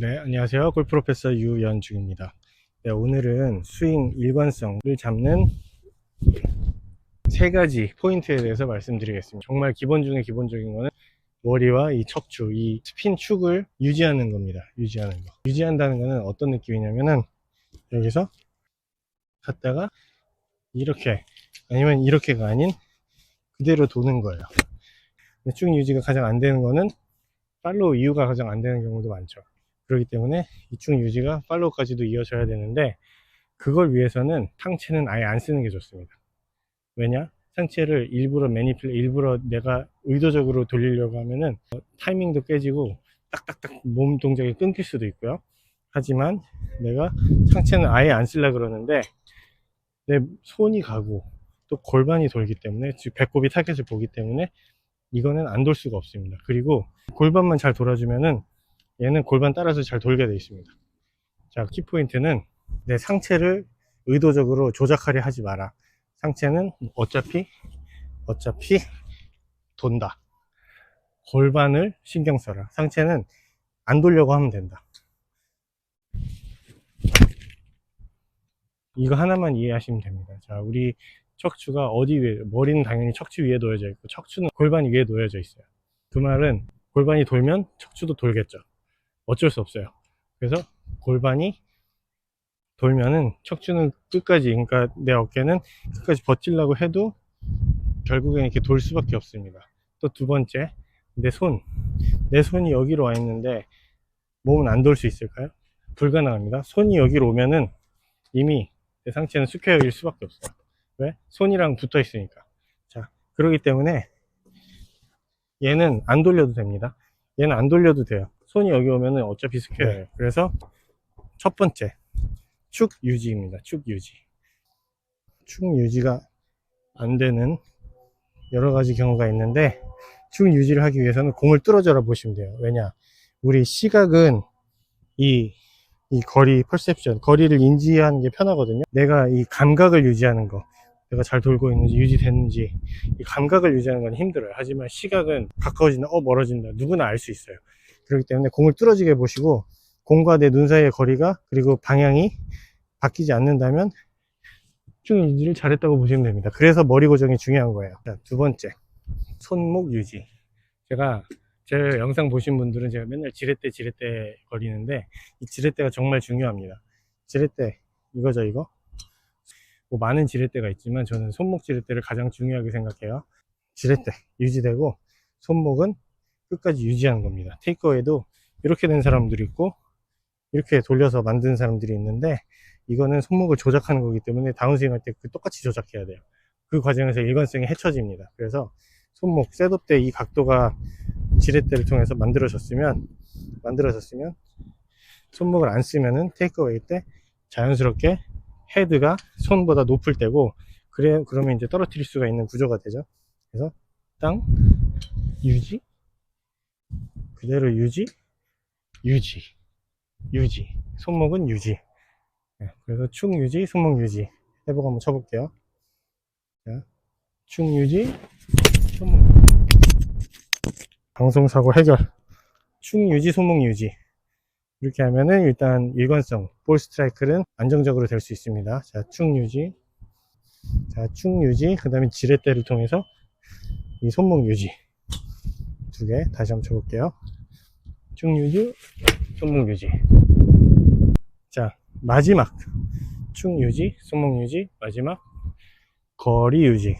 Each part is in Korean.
네, 안녕하세요. 골프 프로페서 유연중입니다. 네, 오늘은 스윙 일관성을 잡는 세 가지 포인트에 대해서 말씀드리겠습니다. 정말 기본 중에 기본적인 거는 머리와 이 척추, 이 스핀 축을 유지하는 겁니다. 유지하는 거. 유지한다는 거는 어떤 느낌이냐면은 여기서 갔다가 이렇게 아니면 이렇게가 아닌 그대로 도는 거예요. 쭉 유지가 가장 안 되는 거는 팔로우 이유가 가장 안 되는 경우도 많죠. 그렇기 때문에 이중 유지가 팔로우까지도 이어져야 되는데 그걸 위해서는 상체는 아예 안 쓰는 게 좋습니다. 왜냐? 상체를 일부러 매니플 일부러 내가 의도적으로 돌리려고 하면은 타이밍도 깨지고 딱딱딱 몸 동작이 끊길 수도 있고요. 하지만 내가 상체는 아예 안 쓰려 그러는데 내 손이 가고 또 골반이 돌기 때문에 즉 배꼽이 타겟을 보기 때문에 이거는 안 돌 수가 없습니다. 그리고 골반만 잘 돌아주면은 얘는 골반 따라서 잘 돌게 되어 있습니다. 자, 키포인트는 내 상체를 의도적으로 조작하려 하지 마라. 상체는 어차피, 어차피 돈다. 골반을 신경 써라. 상체는 안 돌려고 하면 된다. 이거 하나만 이해하시면 됩니다. 자, 우리 척추가 어디 위에, 머리는 당연히 척추 위에 놓여져 있고, 척추는 골반 위에 놓여져 있어요. 그 말은 골반이 돌면 척추도 돌겠죠. 어쩔 수 없어요. 그래서 골반이 돌면은 척추는 끝까지, 그러니까 내 어깨는 끝까지 버틸라고 해도 결국엔 이렇게 돌 수밖에 없습니다. 또 두 번째, 내 손. 내 손이 여기로 와 있는데 몸은 안 돌 수 있을까요? 불가능합니다. 손이 여기로 오면은 이미 내 상체는 숙여일 수밖에 없어요. 왜? 손이랑 붙어 있으니까. 자, 그러기 때문에 얘는 안 돌려도 됩니다. 얘는 안 돌려도 돼요. 손이 여기 오면은 어차피 스퀘어예요. 그래서 첫 번째 축 유지입니다. 축 유지. 축 유지가 안 되는 여러 가지 경우가 있는데 축 유지를 하기 위해서는 공을 뚫어져라 보시면 돼요. 왜냐? 우리 시각은 이, 이 거리 퍼셉션, 거리를 인지하는 게 편하거든요. 내가 이 감각을 유지하는 거, 내가 잘 돌고 있는지 유지됐는지 이 감각을 유지하는 건 힘들어요. 하지만 시각은 가까워진다, 어 멀어진다, 누구나 알 수 있어요. 그렇기 때문에 공을 뚫어지게 보시고 공과 내 눈 사이의 거리가 그리고 방향이 바뀌지 않는다면 쭉 유지를 잘했다고 보시면 됩니다. 그래서 머리 고정이 중요한 거예요. 자, 두 번째 손목 유지. 제가 제 영상 보신 분들은 제가 맨날 지렛대 지렛대 거리는데 이 지렛대가 정말 중요합니다. 지렛대 이거죠 이거. 뭐 많은 지렛대가 있지만 저는 손목 지렛대를 가장 중요하게 생각해요. 지렛대 유지되고 손목은 끝까지 유지하는 겁니다. 테이크어에도 이렇게 된 사람들이 있고 이렇게 돌려서 만든 사람들이 있는데 이거는 손목을 조작하는 거기 때문에 다운스윙 할때 똑같이 조작해야 돼요. 그 과정에서 일관성이 해쳐집니다. 그래서 손목, 셋업 때 이 각도가 지렛대를 통해서 만들어졌으면 만들어졌으면 손목을 안 쓰면은 테이크어웨이 때 자연스럽게 헤드가 손보다 높을 때고 그래 그러면 이제 떨어뜨릴 수가 있는 구조가 되죠. 그래서 땅 유지 그대로 유지? 유지. 유지. 손목은 유지. 네, 그래서 축 유지 손목 유지 해보고 한번 쳐볼게요. 자, 축 유지 손목 방송사고 해결. 축 유지 손목 유지. 이렇게 하면은 일단 일관성 볼 스트라이크는 안정적으로 될 수 있습니다. 자 축 유지. 자 축 유지 그 다음에 지렛대를 통해서 이 손목 유지 두 개 다시 한번 쳐볼게요. 축 유지 손목 유지. 자 마지막. 축 유지 손목 유지 마지막. 거리 유지.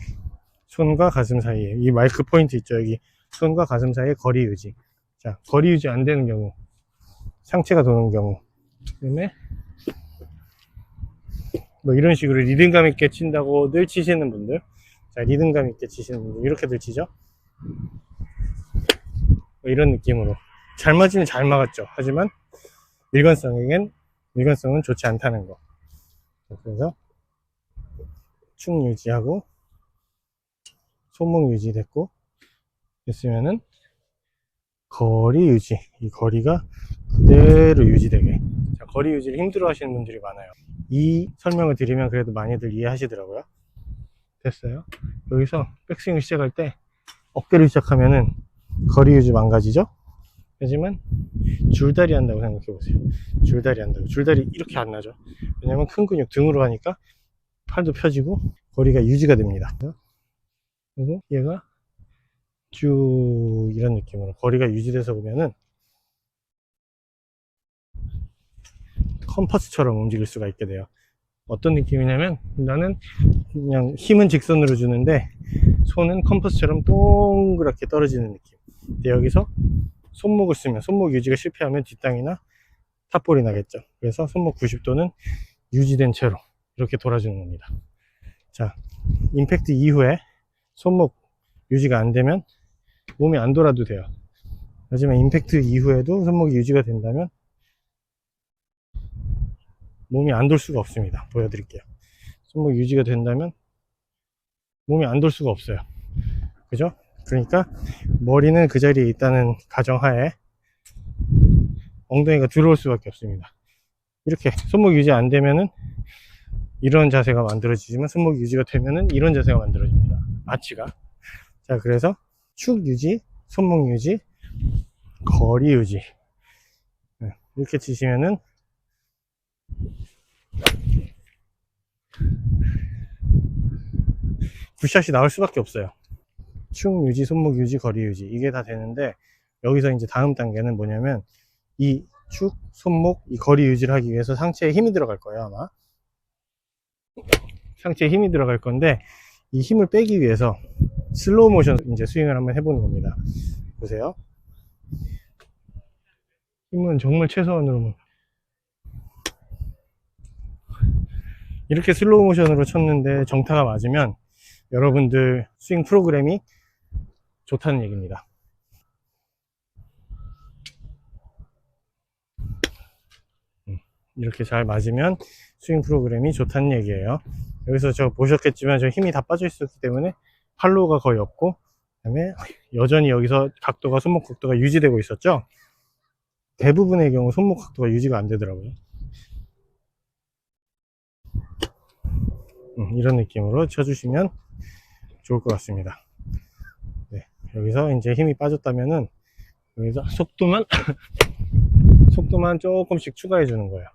손과 가슴 사이에. 이 마이크 포인트 있죠 여기. 손과 가슴 사이에 거리 유지. 자 거리 유지 안 되는 경우. 상체가 도는 경우. 그 다음에 뭐 이런 식으로 리듬감 있게 친다고 늘 치시는 분들. 자 리듬감 있게 치시는 분들. 이렇게들 치죠 뭐 이런 느낌으로. 잘 맞으면 잘 막았죠. 하지만 일관성에겐 일관성은 좋지 않다는 거. 그래서 축 유지하고 손목 유지 됐고 됐으면은 거리 유지. 이 거리가 그대로 유지되게. 자, 거리 유지를 힘들어 하시는 분들이 많아요. 이 설명을 드리면 그래도 많이들 이해하시더라고요. 됐어요? 여기서 백스윙을 시작할 때 어깨를 시작하면은 거리 유지 망가지죠 하지만 줄다리 한다고 생각해 보세요. 줄다리 한다고. 줄다리 이렇게 안 나죠. 왜냐면 큰 근육 등으로 하니까 팔도 펴지고 거리가 유지가 됩니다. 그리고 얘가 쭉 이런 느낌으로 거리가 유지돼서 보면은 컴퍼스처럼 움직일 수가 있게 돼요. 어떤 느낌이냐면 나는 그냥 힘은 직선으로 주는데 손은 컴퍼스처럼 동그랗게 떨어지는 느낌. 근데 여기서 손목을 쓰면 손목 유지가 실패하면 뒷땅이나 탑볼이 나겠죠. 그래서 손목 90도는 유지된 채로 이렇게 돌아주는 겁니다. 자, 임팩트 이후에 손목 유지가 안 되면 몸이 안 돌아도 돼요. 하지만 임팩트 이후에도 손목이 유지가 된다면 몸이 안 돌 수가 없습니다. 보여드릴게요. 손목 유지가 된다면 몸이 안 돌 수가 없어요. 그죠? 그러니까 머리는 그 자리에 있다는 가정하에 엉덩이가 들어올 수밖에 없습니다. 이렇게 손목 유지 안 되면은 이런 자세가 만들어지지만 손목 유지가 되면은 이런 자세가 만들어집니다. 아치가. 자, 그래서 축 유지, 손목 유지, 거리 유지. 네, 이렇게 치시면은 굿샷이 나올 수밖에 없어요. 축 유지, 손목 유지, 거리 유지. 이게 다 되는데, 여기서 이제 다음 단계는 뭐냐면, 이 축, 손목, 이 거리 유지를 하기 위해서 상체에 힘이 들어갈 거예요, 아마. 상체에 힘이 들어갈 건데, 이 힘을 빼기 위해서 슬로우 모션 이제 스윙을 한번 해보는 겁니다. 보세요. 힘은 정말 최소한으로만. 이렇게 슬로우 모션으로 쳤는데 정타가 맞으면 여러분들 스윙 프로그램이 좋다는 얘기입니다. 음, 이렇게 잘 맞으면 스윙 프로그램이 좋다는 얘기예요. 여기서 저 보셨겠지만 저 힘이 다 빠져 있었기 때문에 팔로우가 거의 없고 그다음에 여전히 여기서 각도가 손목 각도가 유지되고 있었죠. 대부분의 경우 손목 각도가 유지가 안 되더라고요. 음, 이런 느낌으로 쳐주시면 좋을 것 같습니다. 네, 여기서 이제 힘이 빠졌다면은 여기서 속도만 속도만 조금씩 추가해 주는 거예요.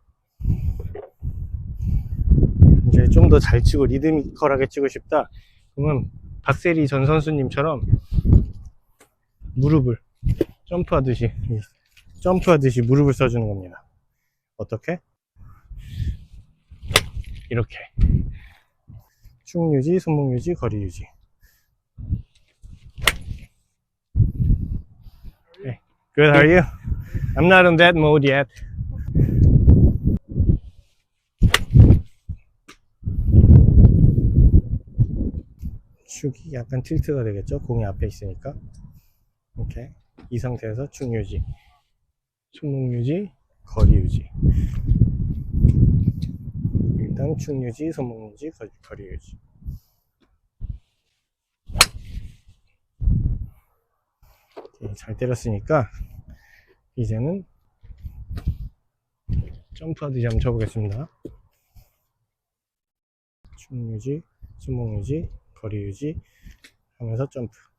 이제 좀 더 잘 치고 리드미컬하게 치고 싶다. 그러면 박세리 전 선수님처럼 무릎을 점프하듯이 점프하듯이 무릎을 써주는 겁니다. 어떻게? 이렇게 축 유지, 손목 유지, 거리 유지. Good, how are you? I'm not on that mode yet. 축이 약간 틸트가 되겠죠? 공이 앞에 있으니까. 오케이. 이 상태에서 축 유지, 손목 유지, 거리 유지. 일단 축 유지, 손목 유지, 거리, 거리 유지. 오케이, 잘 때렸으니까 이제는 점프하듯이 한번 쳐보겠습니다. 축 유지, 손목 유지, 거리 유지 하면서 점프.